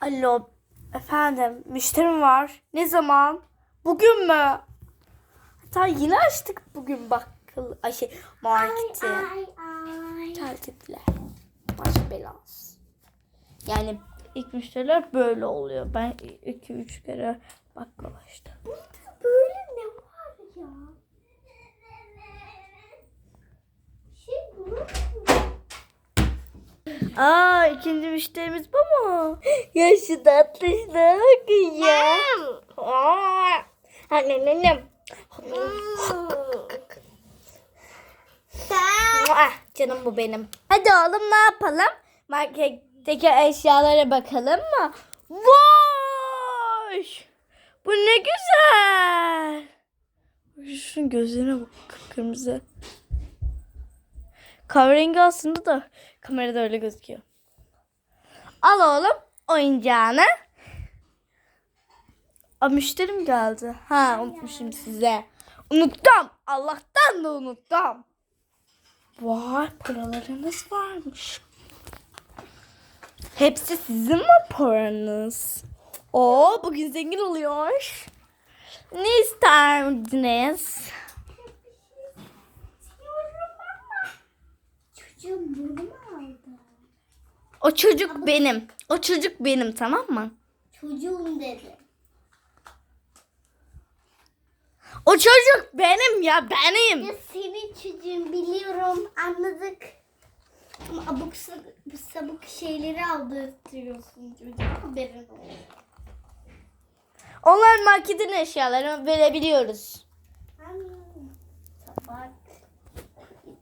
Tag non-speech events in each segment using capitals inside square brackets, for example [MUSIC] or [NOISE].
Alo efendim müşterim var. Ne zaman? Bugün mü? Hatta yeni açtık bugün bakkal ay şey marketi. Ay ay. Tertipler. Baş belası. Yani ilk müşteriler böyle oluyor. Ben iki üç kere bakkal açtım. Böyle ne var ya? Şey bu. Aa ikinci müşterimiz bu mu? [GASPS] Ya şu tatlışına bakın ya. Aa. Annem annem. Ah, canım bu benim. Hadi oğlum ne yapalım? Marketteki eşyalara bakalım mı? Vay! Bu ne güzel. Şunun gözlerine bak kırmızı. Kahverengi aslında da kamerada öyle gözüküyor. Al oğlum oyuncağını. Aa, müşterim geldi. Ha unutmuşum size. Unuttum. Allah'tan da unuttum. Vay paralarınız varmış. Hepsi sizin mi paranız? Oo bugün zengin oluyor. Ne isterdiniz? O çocuk benim. O çocuk benim tamam mı? Çocuğum dedi. O çocuk benim ya benim. Ya senin çocuğun biliyorum anladık. Ama abuk sabuk, şeyleri aldırtıyorsun çocuğa haberin olsun. Onlar marketin eşyalarını verebiliyoruz. Tabak.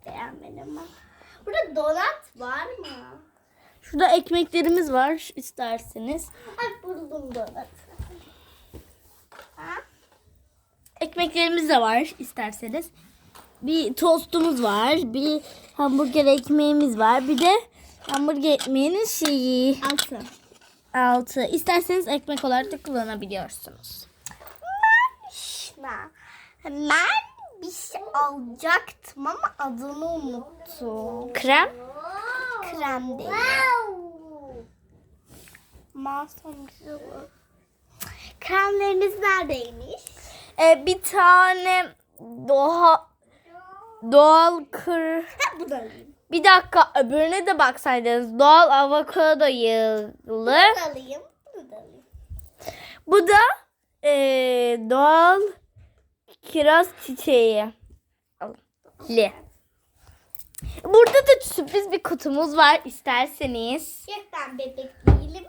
Beğenmedim ama. Burada donat var mı? Şurada ekmeklerimiz var isterseniz. Ay buldum donat. Ha? Ekmeklerimiz de var isterseniz. Bir tostumuz var. Bir hamburger ekmeğimiz var. Bir de hamburger ekmeğinin şeyi. Altı. Altı. İsterseniz ekmek olarak da kullanabiliyorsunuz. Şuna. Ben bir şey alacaktım ama adını unuttum. Krem. Krem değil. Masum güzel. Kremleriniz neredeymiş? Ee, bir tane doğa doğal kır. Ha bu da. Bir dakika öbürüne de baksaydınız. Doğal avokado da alayım. Bu da alayım. Bu da eee, doğal kiraz çiçeği. Li. Burada da sürpriz bir kutumuz var isterseniz. Yok ben bebek değilim.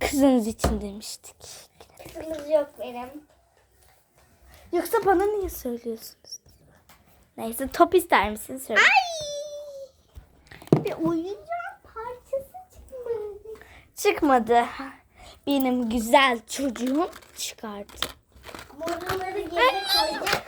Kızınız için demiştik. Kızımız yok benim. Yoksa bana niye söylüyorsunuz? Neyse top ister misiniz? Söyle. Ay! Bir oyuncağın parçası çıkmadı. Çıkmadı. Benim güzel çocuğum çıkardı. Ama oraları geri koyacak.